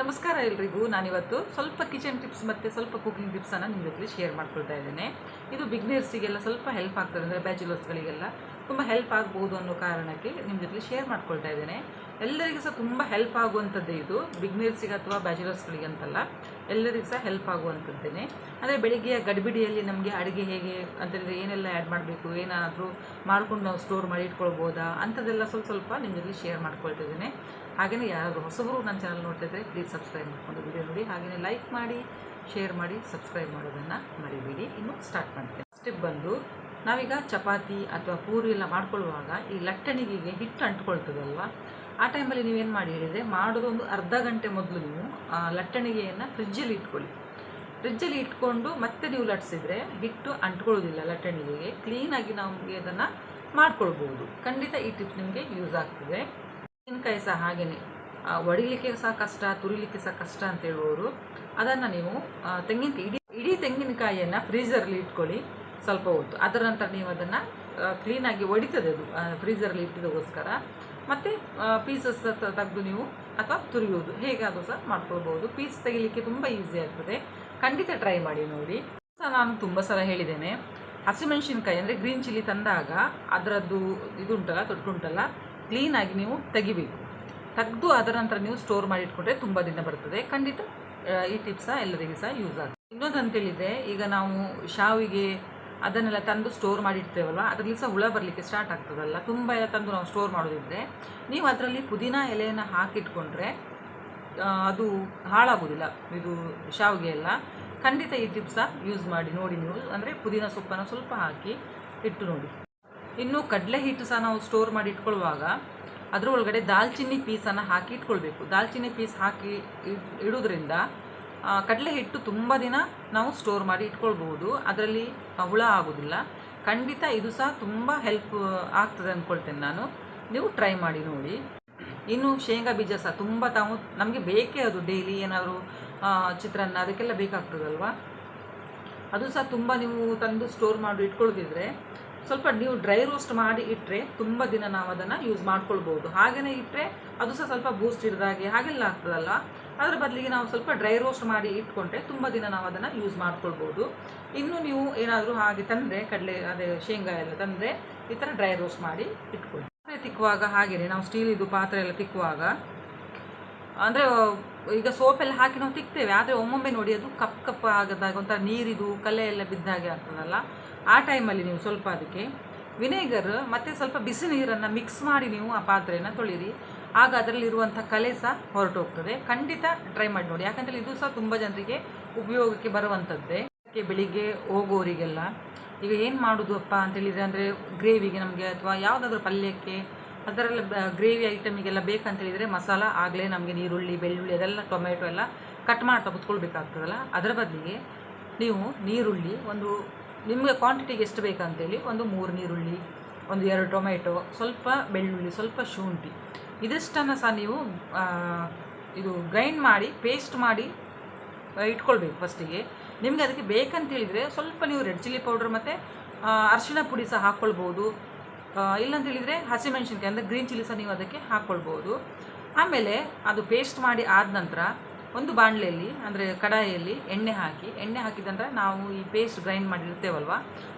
ನಮಸ್ಕಾರ ಎಲ್ರಿಗೂ. ನಾನಿವತ್ತು ಸ್ವಲ್ಪ ಕಿಚನ್ ಟಿಪ್ಸ್ ಮತ್ತು ಸ್ವಲ್ಪ ಕುಕಿಂಗ್ ಟಿಪ್ಸನ್ನು ನಿಮ್ಮ ಜೊತೆ ಶೇರ್ ಮಾಡ್ಕೊಳ್ತಾ ಇದ್ದೇನೆ. ಇದು ಬಿಗ್ನರ್ಸಿಗೆಲ್ಲ ಸ್ವಲ್ಪ ಹೆಲ್ಪ್ ಆಗ್ತದೆ ಅಂದರೆ ಬ್ಯಾಚುಲರ್ಸ್ಗಳಿಗೆಲ್ಲ ತುಂಬ ಹೆಲ್ಪ್ ಆಗ್ಬೋದು ಅನ್ನೋ ಕಾರಣಕ್ಕೆ ನಿಮ್ಮ ಜೊತೆ ಶೇರ್ ಮಾಡ್ಕೊಳ್ತಾ ಇದ್ದೇನೆ. ಎಲ್ಲರಿಗೂ ಸಹ ತುಂಬ ಹೆಲ್ಪ್ ಆಗುವಂಥದ್ದೇ ಇದು. ಬಿಗ್ನರ್ಸಿಗೆ ಅಥವಾ ಬ್ಯಾಚುಲರ್ಸ್ಗಳಿಗೆ ಅಂತಲ್ಲ, ಎಲ್ಲರಿಗೂ ಸಹ ಹೆಲ್ಪ್ ಆಗುವಂಥದ್ದೇನೆ. ಅಂದರೆ ಬೆಳಿಗ್ಗೆಯ ಗಡಿಬಿಡಿಯಲ್ಲಿ ನಮಗೆ ಅಡುಗೆ ಹೇಗೆ ಅಂತಂದರೆ ಏನೆಲ್ಲ ಆ್ಯಡ್ ಮಾಡಬೇಕು, ಏನಾದರೂ ಮಾಡ್ಕೊಂಡು ನಾವು ಸ್ಟೋರ್ ಮಾಡಿ ಇಟ್ಕೊಳ್ಬೋದಾ, ಅಂಥದ್ದೆಲ್ಲ ಸ್ವಲ್ಪ ಸ್ವಲ್ಪ ನಿಮ್ಮ ಜೊತೆ ಶೇರ್ ಮಾಡ್ಕೊಳ್ತಾ ಇದ್ದೇನೆ. ಹಾಗೆಯೇ ಯಾರಾದರೂ ಹೊಸಬರು ನನ್ನ ಚಾನಲ್ ನೋಡ್ತಾ ಇದ್ದರೆ ಪ್ಲೀಸ್ ಸಬ್ಸ್ಕ್ರೈಬ್ ಮಾಡ್ಕೊಂಡು ವಿಡಿಯೋ ನೋಡಿ. ಹಾಗೆಯೇ ಲೈಕ್ ಮಾಡಿ ಶೇರ್ ಮಾಡಿ ಸಬ್ಸ್ಕ್ರೈಬ್ ಮಾಡೋದನ್ನು ಮರಿಬೇಡಿ. ಇನ್ನು ಸ್ಟಾರ್ಟ್ ಮಾಡ್ತೇನೆ. ಸ್ಟೆಪ್ ಬಂದು ನಾವೀಗ ಚಪಾತಿ ಅಥವಾ ಪೂರಿ ಎಲ್ಲ ಮಾಡ್ಕೊಳ್ಳುವಾಗ ಈ ಲಟ್ಟಣಿಗೆಗೆ ಹಿಟ್ಟು ಅಂಟ್ಕೊಳ್ತದಲ್ವ? ಆ ಟೈಮಲ್ಲಿ ನೀವೇನು ಮಾಡಿ ಹೇಳಿದರೆ ಮಾಡೋದು ಒಂದು ಅರ್ಧ ಗಂಟೆ ಮೊದಲು ನೀವು ಲಟ್ಟಣಿಗೆಯನ್ನು ಫ್ರಿಜ್ಜಲ್ಲಿ ಇಟ್ಕೊಳ್ಳಿ. ಫ್ರಿಜ್ಜಲ್ಲಿ ಇಟ್ಕೊಂಡು ಮತ್ತೆ ನೀವು ಲಟ್ಸಿದ್ರೆ ಹಿಟ್ಟು ಅಂಟ್ಕೊಳ್ಳೋದಿಲ್ಲ ಲಟ್ಟಣಿಗೆಗೆ. ಕ್ಲೀನಾಗಿ ನಮಗೆ ಅದನ್ನು ಮಾಡ್ಕೊಳ್ಬೋದು ಖಂಡಿತ ಈ ಟಿಪ್ ನಿಮಗೆ ಯೂಸ್ ಆಗ್ತದೆ. ತೆಂಗಿನಕಾಯಿ ಸಹ ಹಾಗೆಯೇ ಒಡಿಲಿಕ್ಕೆ ಸಹ ಕಷ್ಟ, ತುರಿಲಿಕ್ಕೆ ಸಹ ಕಷ್ಟ ಅಂತ ಹೇಳುವವರು. ಅದನ್ನು ನೀವು ತೆಂಗಿನಕಾಯಿ, ಇಡೀ ಇಡೀ ತೆಂಗಿನಕಾಯಿಯನ್ನು ಫ್ರೀಜರಲ್ಲಿ ಇಟ್ಕೊಳ್ಳಿ. ಸ್ವಲ್ಪ ಹೊತ್ತು. ಅದರ ನಂತರ ನೀವು ಅದನ್ನು ಕ್ಲೀನಾಗಿ ಒಡಿತದೆ ಅದು. ಫ್ರೀಝರಲ್ಲಿ ಇಟ್ಟಿದ್ದಕ್ಕೋಸ್ಕರ ಮತ್ತು ಪೀಸಸ್ ತೆಗೆದು ನೀವು ಅಥವಾ ತುರಿಯೋದು ಹೇಗಾದರೂ ಸಹ ಮಾಡ್ಕೊಳ್ಬೋದು ಪೀಸ್ ತೆಗಿಲಿಕ್ಕೆ ತುಂಬ ಈಸಿ ಆಗ್ತದೆ. ಖಂಡಿತ ಟ್ರೈ ಮಾಡಿ ನೋಡಿ. ನಾನು ತುಂಬ ಸಲ ಹೇಳಿದ್ದೇನೆ. ಹಸಿಮೆಣಸಿನ್ಕಾಯಿ ಅಂದರೆ ಗ್ರೀನ್ ಚಿಲ್ಲಿ ತಂದಾಗ ಅದರದ್ದು ಇದು ಉಂಟಲ್ಲ ತೊಟ್ಟುಂಟಲ್ಲ ಕ್ಲೀನಾಗಿ ನೀವು ತೆಗಿಬೇಕು. ತೆಗೆದು ಅದರ ನಂತರ ನೀವು ಸ್ಟೋರ್ ಮಾಡಿ ಇಟ್ಕೊಂಡ್ರೆ ತುಂಬ ದಿನ ಬರ್ತದೆ. ಖಂಡಿತ ಈ ಟಿಪ್ಸ ಎಲ್ಲರಿಗೂ ಸಹ ಯೂಸ್ ಆಗ್ತದೆ. ಇನ್ನೊಂದು ಅಂತೇಳಿದರೆ, ಈಗ ನಾವು ಶಾವಿಗೆ ಅದನ್ನೆಲ್ಲ ತಂದು ಸ್ಟೋರ್ ಮಾಡಿ ಇಡ್ತೇವಲ್ವ ಅದರಲ್ಲಿ ಸಹ ಹುಳ ಬರಲಿಕ್ಕೆ ಸ್ಟಾರ್ಟ್ ಆಗ್ತದಲ್ಲ. ತುಂಬ ಎಲ್ಲ ತಂದು ನಾವು ಸ್ಟೋರ್ ಮಾಡೋದಿದ್ರೆ ನೀವು ಅದರಲ್ಲಿ ಪುದೀನ ಎಲೆಯನ್ನು ಹಾಕಿಟ್ಕೊಂಡ್ರೆ ಅದು ಹಾಳಾಗೋದಿಲ್ಲ ಇದು ಶಾವಿಗೆ ಎಲ್ಲ. ಖಂಡಿತ ಈ ಟಿಪ್ಸ ಯೂಸ್ ಮಾಡಿ, ನೋಡಿ ನೀವು. ಅಂದರೆ ಪುದೀನ ಸೊಪ್ಪನ್ನು ಸ್ವಲ್ಪ ಹಾಕಿ ಇಟ್ಟು ನೋಡಿ. ಇನ್ನು ಕಡಲೆ ಹಿಟ್ಟು ಸಹ ನಾವು ಸ್ಟೋರ್ ಮಾಡಿ ಇಟ್ಕೊಳ್ಳುವಾಗ ಅದರ ಒಳಗಡೆ ದಾಲ್ಚಿನ್ನಿ ಪೀಸನ್ನು ಹಾಕಿ ಇಟ್ಕೊಳ್ಬೇಕು. ದಾಲ್ಚಿನ್ನಿ ಪೀಸ್ ಹಾಕಿ ಇಡ್- ಇಡೋದ್ರಿಂದ ಕಡಲೆ ಹಿಟ್ಟು ತುಂಬ ದಿನ ನಾವು ಸ್ಟೋರ್ ಮಾಡಿ ಇಟ್ಕೊಳ್ಬಹುದು. ಅದರಲ್ಲಿ ಹುಳ ಆಗೋದಿಲ್ಲ. ಖಂಡಿತ ಇದು ಸಹ ತುಂಬ ಹೆಲ್ಪ್ ಆಗ್ತದೆ ಅಂದ್ಕೊಳ್ತೇನೆ ನಾನು. ನೀವು ಟ್ರೈ ಮಾಡಿ ನೋಡಿ. ಇನ್ನು ಶೇಂಗಾ ಬೀಜ ಸಹ ತುಂಬ ತಾವು ನಮಗೆ ಬೇಕೇ ಅದು ಡೈಲಿ ಏನಾದರೂ ಚಿತ್ರಾನ್ನ ಅದಕ್ಕೆಲ್ಲ ಬೇಕಾಗ್ತದಲ್ವಾ? ಅದು ಸಹ ತುಂಬ ನೀವು ತಂದು ಸ್ಟೋರ್ ಮಾಡಿ ಇಟ್ಕೊಳ್ಳೋದಿದ್ರೆ ಸ್ವಲ್ಪ ನೀವು ಡ್ರೈ ರೋಸ್ಟ್ ಮಾಡಿ ಇಟ್ಟರೆ ತುಂಬ ದಿನ ನಾವು ಅದನ್ನು ಯೂಸ್ ಮಾಡ್ಕೊಳ್ಬೋದು. ಹಾಗೆಯೇ ಇಟ್ಟರೆ ಅದು ಸಹ ಸ್ವಲ್ಪ ಬೂಸ್ಟ್ ಹಿಡ್ದಾಗೆ ಹಾಗೆಲ್ಲ ಆಗ್ತದಲ್ಲ. ಅದರ ಬದಲಿಗೆ ನಾವು ಸ್ವಲ್ಪ ಡ್ರೈ ರೋಸ್ಟ್ ಮಾಡಿ ಇಟ್ಕೊಂಡ್ರೆ ತುಂಬ ದಿನ ನಾವು ಅದನ್ನು ಯೂಸ್ ಮಾಡ್ಕೊಳ್ಬೋದು. ಇನ್ನು ನೀವು ಏನಾದರೂ ಹಾಗೆ ತಂದರೆ, ಕಡಲೆ, ಅದೇ ಶೇಂಗಾ ಎಲ್ಲ ತಂದರೆ ಈ ಥರ ಡ್ರೈ ರೋಸ್ಟ್ ಮಾಡಿ ಇಟ್ಕೊಳ್ಳಿ. ಪಾತ್ರೆ ತಿಕ್ಕುವಾಗ ಹಾಗೆಯೇ ನಾವು ಸ್ಟೀಲ್ ಇದು ಪಾತ್ರೆ ಎಲ್ಲ ತಿಕ್ಕುವಾಗ, ಅಂದರೆ ಈಗ ಸೋಪೆಲ್ಲ ಹಾಕಿ ನಾವು ತಿಕ್ತೇವೆ, ಆದರೆ ಒಮ್ಮೊಮ್ಮೆ ನೋಡಿ ಅದು ಕಪ್ ಕಪ್ ಆಗದಾಗ ಒಂಥರ ನೀರಿದು ಕಲೆ ಎಲ್ಲ ಬಿದ್ದಾಗೆ ಆಗ್ತದಲ್ಲ. ಆ ಟೈಮಲ್ಲಿ ನೀವು ಸ್ವಲ್ಪ ಅದಕ್ಕೆ ವಿನೇಗರ್ ಮತ್ತು ಸ್ವಲ್ಪ ಬಿಸಿ ನೀರನ್ನು ಮಿಕ್ಸ್ ಮಾಡಿ ನೀವು ಆ ಪಾತ್ರೆಯನ್ನು ತೊಳಿರಿ. ಆಗ ಅದರಲ್ಲಿರುವಂಥ ಕಲೆ ಸಹ ಹೊರಟೋಗ್ತದೆ. ಖಂಡಿತ ಟ್ರೈ ಮಾಡಿ ನೋಡಿ. ಯಾಕಂದರೆ ಇದು ಸಹ ತುಂಬ ಜನರಿಗೆ ಉಪಯೋಗಕ್ಕೆ ಬರುವಂಥದ್ದೇ. ಅದಕ್ಕೆ ಬೆಳಿಗ್ಗೆ ಹೋಗೋರಿಗೆಲ್ಲ ಈಗ ಏನು ಮಾಡೋದು ಅಪ್ಪ ಅಂತೇಳಿದರೆ ಅಂದರೆ ಗ್ರೇವಿಗೆ ನಮಗೆ ಅಥವಾ ಯಾವುದಾದ್ರೂ ಪಲ್ಯಕ್ಕೆ ಅದರಲ್ಲ ಗ್ರೇವಿ ಐಟಮಿಗೆಲ್ಲ ಬೇಕಂತೇಳಿದರೆ ಮಸಾಲ, ಆಗಲೇ ನಮಗೆ ನೀರುಳ್ಳಿ, ಬೆಳ್ಳುಳ್ಳಿ ಅದೆಲ್ಲ ಟೊಮೆಟೊ ಎಲ್ಲ ಕಟ್ ಮಾಡ್ತಾ ಕುತ್ಕೊಳ್ಬೇಕಾಗ್ತದಲ್ಲ. ಅದರ ಬದಲಿಗೆ ನೀವು ನೀರುಳ್ಳಿ ಒಂದು ನಿಮಗೆ ಕ್ವಾಂಟಿಟಿಗೆ ಎಷ್ಟು ಬೇಕಂತೇಳಿ ಒಂದು ಮೂರು ನೀರುಳ್ಳಿ, ಒಂದು ಎರಡು ಟೊಮೆಟೊ, ಸ್ವಲ್ಪ ಬೆಳ್ಳುಳ್ಳಿ, ಸ್ವಲ್ಪ ಶುಂಠಿ. ಇದಿಷ್ಟನ್ನು ಸಹ ನೀವು ಇದು ಗ್ರೈಂಡ್ ಮಾಡಿ ಪೇಸ್ಟ್ ಮಾಡಿ ಇಟ್ಕೊಳ್ಬೇಕು ಫಸ್ಟಿಗೆ ನಿಮಗೆ ಅದಕ್ಕೆ ಬೇಕಂತ ಹೇಳಿದರೆ ಸ್ವಲ್ಪ ನೀವು ರೆಡ್ ಚಿಲ್ಲಿ ಪೌಡ್ರ್ ಮತ್ತು ಅರಿಶಿಣ ಪುಡಿ ಸಹ ಹಾಕ್ಕೊಳ್ಬೋದು ಇಲ್ಲಂತ ಹೇಳಿದರೆ ಹಸಿಮೆಣಸಿನ್ಕಾಯಿ ಅಂದರೆ ಗ್ರೀನ್ ಚಿಲ್ಲಿ ಸಹ ನೀವು ಅದಕ್ಕೆ ಹಾಕ್ಕೊಳ್ಬೋದು ಆಮೇಲೆ ಅದು ಪೇಸ್ಟ್ ಮಾಡಿ ಆದ ನಂತರ ಒಂದು ಬಾಣಲೆಯಲ್ಲಿ, ಅಂದರೆ ಕಡಾಯಿಯಲ್ಲಿ ಎಣ್ಣೆ ಹಾಕಿ, ಎಣ್ಣೆ ಹಾಕಿದ ನಂತರ ನಾವು ಈ ಪೇಸ್ಟ್ ಗ್ರೈಂಡ್ ಮಾಡಿರ್ತೇವಲ್ವ?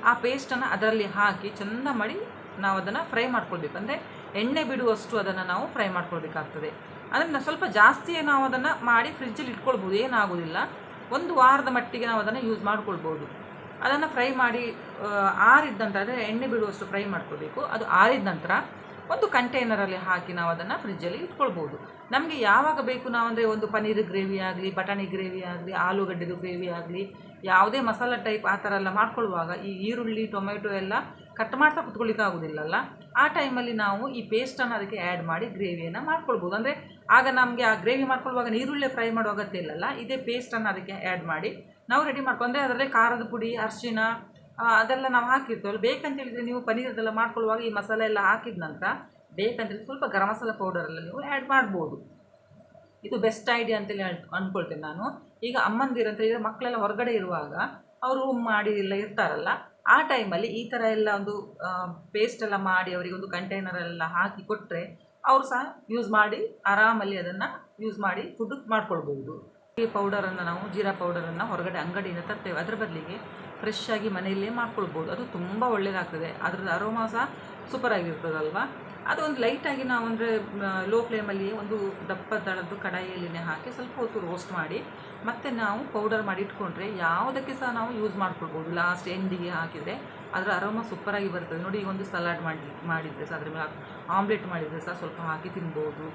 ಆ ಪೇಸ್ಟನ್ನು ಅದರಲ್ಲಿ ಹಾಕಿ ಚೆಂದ ಮಾಡಿ ನಾವು ಅದನ್ನು ಫ್ರೈ ಮಾಡ್ಕೊಳ್ಬೇಕು. ಅಂದರೆ ಎಣ್ಣೆ ಬಿಡುವಷ್ಟು ಅದನ್ನು ನಾವು ಫ್ರೈ ಮಾಡ್ಕೊಳ್ಬೇಕಾಗ್ತದೆ. ಅದನ್ನು ಸ್ವಲ್ಪ ಜಾಸ್ತಿಯೇ ನಾವು ಅದನ್ನು ಮಾಡಿ ಫ್ರಿಜ್ಜಲ್ಲಿ ಇಟ್ಕೊಳ್ಬೋದು, ಏನಾಗೋದಿಲ್ಲ. ಒಂದು ವಾರದ ಮಟ್ಟಿಗೆ ನಾವು ಅದನ್ನು ಯೂಸ್ ಮಾಡ್ಕೊಳ್ಬೋದು. ಅದನ್ನು ಫ್ರೈ ಮಾಡಿ ಆರಿದ ನಂತರ, ಅಂದರೆ ಎಣ್ಣೆ ಬಿಡುವಷ್ಟು ಫ್ರೈ ಮಾಡ್ಕೊಳ್ಬೇಕು. ಅದು ಆರಿದ ನಂತರ ಒಂದು ಕಂಟೈನರಲ್ಲಿ ಹಾಕಿ ನಾವು ಅದನ್ನು ಫ್ರಿಜ್ಜಲ್ಲಿ ಇಟ್ಕೊಳ್ಬೋದು. ನಮಗೆ ಯಾವಾಗ ಬೇಕು ನಾವು ಅಂದರೆ ಒಂದು ಪನ್ನೀರ್ ಗ್ರೇವಿ ಆಗಲಿ ಬಟಾಣಿ ಗ್ರೇವಿ ಆಗಲಿ ಆಲೂಗಡ್ಡೆದು ಗ್ರೇವಿ ಆಗಲಿ ಯಾವುದೇ ಮಸಾಲ ಟೈಪ್ ಆ ಥರ ಎಲ್ಲ ಮಾಡ್ಕೊಳ್ಳುವಾಗ ಈ ಈರುಳ್ಳಿ ಟೊಮೆಟೊ ಎಲ್ಲ ಕಟ್ ಮಾಡ್ತಾ ಕುತ್ಕೊಳ್ಳಿಕ್ಕೆ ಆಗೋದಿಲ್ಲಲ್ಲ ಆ ಟೈಮಲ್ಲಿ ನಾವು ಈ ಪೇಸ್ಟನ್ನು ಅದಕ್ಕೆ ಆ್ಯಡ್ ಮಾಡಿ ಗ್ರೇವಿಯನ್ನು ಮಾಡ್ಕೊಳ್ಬೋದು. ಅಂದರೆ ಆಗ ನಮಗೆ ಆ ಗ್ರೇವಿ ಮಾಡ್ಕೊಳ್ಳುವಾಗ ಈರುಳ್ಳಿ ಫ್ರೈ ಮಾಡೋ ಅಗತ್ಯ ಇಲ್ಲಲ್ಲ? ಇದೇ ಪೇಸ್ಟನ್ನು ಅದಕ್ಕೆ ಆ್ಯಡ್ ಮಾಡಿ ನಾವು ರೆಡಿ ಮಾಡ್ಕೊಂಡ್ರೆ ಅದರಲ್ಲಿ ಖಾರದ ಪುಡಿ ಅರಿಶಿಣ ಆ, ಅದೆಲ್ಲ ನಾವು ಹಾಕಿರ್ತೇವಲ್ಲ ಬೇಕಂತ ಹೇಳಿದರೆ ನೀವು ಪನ್ನೀರ್ ಅದೆಲ್ಲ ಮಾಡ್ಕೊಳ್ಳುವಾಗ ಈ ಮಸಾಲೆ ಎಲ್ಲ ಹಾಕಿದ ನಂತರ ಬೇಕಂತೇಳಿ ಸ್ವಲ್ಪ ಗರಂ ಮಸಾಲ ಪೌಡರೆಲ್ಲ ನೀವು ಆ್ಯಡ್ ಮಾಡ್ಬೋದು. ಇದು ಬೆಸ್ಟ್ ಐಡಿಯಾ ಅಂತೇಳಿ ಅಂದ್ಕೊಳ್ತೇನೆ ನಾನು. ಈಗ ಅಮ್ಮಂದಿರು ಅಂತ ಹೇಳಿದರೆ ಮಕ್ಕಳೆಲ್ಲ ಹೊರಗಡೆ ಇರುವಾಗ ಅವರು ರೂಮ್ ಮಾಡಿ ಎಲ್ಲ ಇರ್ತಾರಲ್ಲ, ಆ ಟೈಮಲ್ಲಿ ಈ ಥರ ಎಲ್ಲ ಒಂದು ಪೇಸ್ಟ್ ಎಲ್ಲ ಮಾಡಿ ಅವರಿಗೆ ಒಂದು ಕಂಟೈನರ್ ಎಲ್ಲ ಹಾಕಿ ಕೊಟ್ಟರೆ ಅವರು ಸಹ ಯೂಸ್ ಮಾಡಿ, ಆರಾಮಲ್ಲಿ ಅದನ್ನು ಯೂಸ್ ಮಾಡಿ ಫುಡ್ ಮಾಡ್ಕೊಳ್ಬೋದು ಈ ಪೌಡರನ್ನು ನಾವು ಜೀರಾ ಪೌಡರನ್ನು ಹೊರಗಡೆ ಅಂಗಡಿಯಿಂದ ತರ್ತೇವೆ. ಅದರ ಬದಲಿಗೆ ಫ್ರೆಶ್ ಆಗಿ ಮನೆಯಲ್ಲೇ ಮಾಡ್ಕೊಳ್ಬೋದು. ಅದು ತುಂಬ ಒಳ್ಳೆಯದಾಗ್ತದೆ ಅದ್ರದ್ದು ಅರೋಮಾ ಸಹ ಸೂಪರ್ ಆಗಿರ್ತದಲ್ವಾ ಅದು ಒಂದು ಲೈಟಾಗಿ ನಾವು ಅಂದರೆ ಲೋ ಫ್ಲೇಮಲ್ಲಿ ಒಂದು ದಪ್ಪ ದಳದ್ದು ಕಡಾಯಿಯಲ್ಲಿನೇ ಹಾಕಿ ಸ್ವಲ್ಪ ಹೊತ್ತು ರೋಸ್ಟ್ ಮಾಡಿ, ಮತ್ತೆ ನಾವು ಪೌಡರ್ ಮಾಡಿ ಇಟ್ಕೊಂಡ್ರೆ ಯಾವುದಕ್ಕೆ ಸಹ ನಾವು ಯೂಸ್ ಮಾಡ್ಕೊಳ್ಬೋದು. ಲಾಸ್ಟ್ ಎಂಡಿಗೆ ಹಾಕಿದರೆ ಅದರ ಅರೋಮ ಸೂಪರಾಗಿ ಬರ್ತದೆ. ನೋಡಿ, ಈಗ ಒಂದು ಸಲಾಡ್ ಮಾಡಿ, ಮಾಡಿದರೆ ಸಹ ಅದ್ರ ಮೇಲೆ ಆಮ್ಲೆಟ್ ಮಾಡಿದರೆ ಸಹ ಸ್ವಲ್ಪ ಹಾಕಿ ತಿನ್ಬೋದು.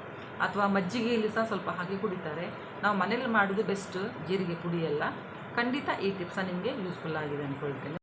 ಅಥವಾ ಮಜ್ಜಿಗೆಯಲ್ಲಿ ಸಹ ಸ್ವಲ್ಪ ಹಾಕಿ ಕುಡಿತಾರೆ. ನಾವು ಮನೇಲಿ ಮಾಡೋದು ಬೆಸ್ಟ್ ಜೀರಿಗೆ ಪುಡಿಯೆಲ್ಲ ಖಂಡಿತ ಈ ಟಿಪ್ಸ ನಿಮಗೆ ಯೂಸ್ಫುಲ್ ಆಗಿದೆ ಅಂದ್ಕೊಳ್ತೇನೆ.